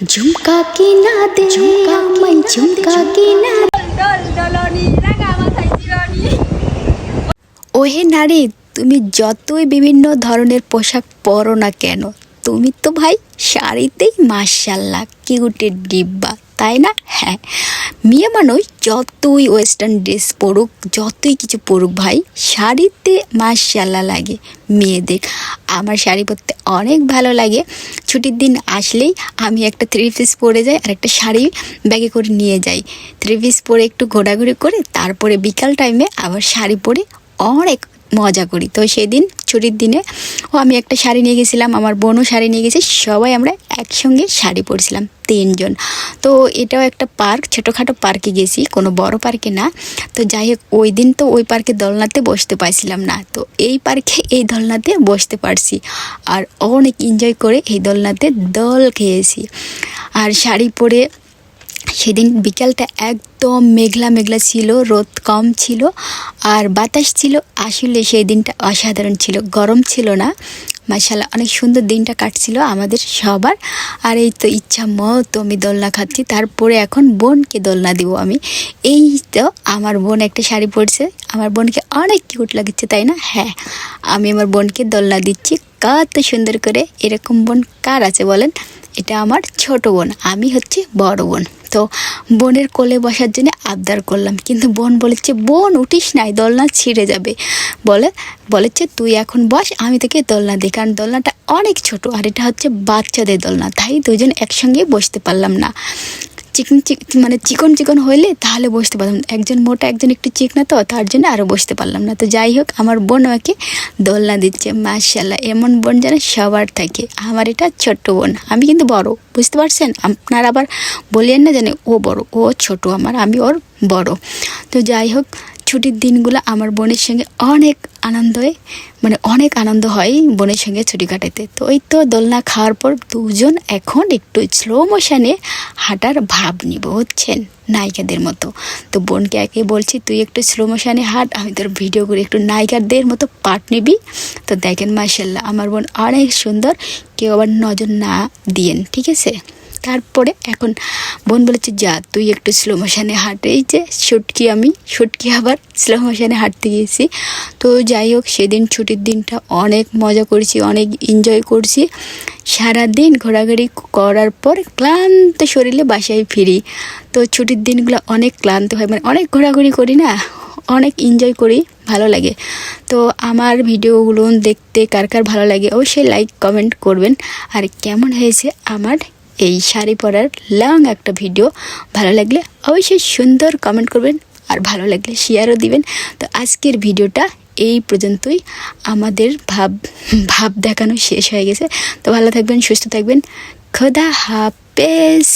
ঝুমকা কিনা দে আমায় ঝুমকা কিনা না ওহে নারী তুমি যতই বিভিন্ন ধরনের পোশাক পরো না কেন তুমি তো ভাই শাড়িতেই মার্শাল্লাহ কিউটের ডিব্বা তাই না? হ্যাঁ। মেয়ে মানুষ যতই ওয়েস্টার্ন ড্রেস পরুক, যতই কিছু পরুক ভাই, শাড়িতে মার্শাল্লাহ লাগে মেয়েদের। আমার শাড়ি পরতে অনেক ভালো লাগে। ছুটির দিন আসলেই আমি একটা থ্রি পিস পরে যাই আর একটা শাড়ি ব্যাগে করে নিয়ে যাই। থ্রি পিস পরে একটু ঘোরাঘুরি করে, তারপরে বিকাল টাইমে আবার শাড়ি পরে অনেক মজা করি। তো সেদিন, ছুটির দিনে, ও আমি একটা শাড়ি নিয়ে গেছিলাম, আমার বোনও শাড়ি নিয়ে গেছে, সবাই আমরা একসঙ্গে শাড়ি পরছিলাম, তিনজন। তো এটাও একটা পার্ক, ছোটোখাটো পার্কে গেছি, কোনো বড় পার্কে না। তো যাই হোক, ওই দিন তো ওই পার্কে দোলনাতে বসতে পারছিলাম না। তো এই পার্কে, এই দোলনাতে বসতে পারছি। আর অনেক এনজয় করে এই দোলনাতে দোল খেয়েছি। আর শাড়ি পরে সেদিন বিকালটা একদম মেঘলা মেঘলা ছিল, রোদ কম ছিল আর বাতাস ছিল। আসলে সেই দিনটা অসাধারণ ছিল, গরম ছিল না। মাসাল্লাহ অনেক সুন্দর দিনটা কাটছিল আমাদের সবার। আর এই তো ইচ্ছা মতো আমি দোলনা খাচ্ছি, তারপরে এখন বোনকে দোলনা দিব আমি। এই তো আমার বোন একটা শাড়ি পরছে, আমার বোনকে অনেক কিউট লাগছে, তাই না? হ্যাঁ আমি আমার বোনকে দোলনা দিচ্ছি। কত সুন্দর করে, এরকম বোন কার আছে বলেন? এটা আমার ছোট বোন, আমি হচ্ছে বড় বোন। তো বোনের কোলে বসার জন্য আবদার করলাম, কিন্তু বোন বলেছে, বোন, উঠিস নাই, দোলনা ছিঁড়ে যাবে। বলে, বলেছে, তুই এখন বস, আমি তোকে দোলনা দিই। কারণ দোলনাটা অনেক ছোট, আর এটা হচ্ছে বাচ্চাদের দোলনা, তাই দুজন একসঙ্গে বসতে পারলাম না। চিকন চিক মানে চিকন চিকন হইলে তাহলে বসতে পারলাম একজন মোটা, একজন একটু চিকনা তো, তার জন্য আরও বসতে পারলাম না। তো যাই হোক, আমার বোন আমাকে দোলনা দিচ্ছে মার্শাল্লাহ এমন বোন যেন সবার থাকে। আমার এটা ছোট্ট বোন। আমি কিন্তু বড়, বুঝতে পারছেন? আপনার আবার বলিয়েন না জানে ও বড়। ও ছোট আমার, আমি ওর বড়। তো যাই হোক ছুটির দিনগুলো আমার বোনের সঙ্গে অনেক আনন্দ মানে অনেক আনন্দ হয় বোনের সঙ্গে ছুটি কাটাতে তো ওই তো দোলনা খাওয়ার পর দুজন এখন একটু স্লো মোশনে হাঁটার ভাব নিব হচ্ছেন নায়িকাদের মতো। তো বোনকে একে বলছি, তুই একটু স্লো মোশনে হাঁট, আমি তোর ভিডিও করে একটু নায়িকাদের মতো পাট নিবি। তো দেখেন মার্শাল্লাহ আমার বোন অনেক সুন্দর, কেউ আবার নজর না দিয়েন, ঠিক আছে? তারপরে এখন বোন বলেছে, যা, তুই একটু স্লো মোশানে হাঁট। এই যে শুটকি আমি শুটকি আবার স্লো মোশানে হাঁটতে গিয়েছি। তো যাই হোক, সেদিন ছুটির দিনটা অনেক মজা করেছি, অনেক এনজয় করছি। সারাদিন ঘোরাঘুরি করার পর ক্লান্ত শরীরে বাসায় ফিরি। তো ছুটির দিনগুলো অনেক ক্লান্ত হয় মানে অনেক ঘোরাঘুরি করি না, অনেক এনজয় করি, ভালো লাগে। তো আমার ভিডিওগুলো দেখতে কার কার ভালো লাগে, অবশ্যই লাইক কমেন্ট করবেন। আর কেমন হয়েছে আমার এই শাড়ি পরার লং একটা ভিডিও ভালো লাগলে অবশ্যই সুন্দর কমেন্ট করবেন আর ভালো লাগলে শেয়ারও দিবেন। তো আজকের ভিডিওটা এই পর্যন্তই। আমাদের ভাব ভাব দেখানো শেষ হয়ে গেছে। তো ভালো থাকবেন, সুস্থ থাকবেন। খোদা হাফেজ।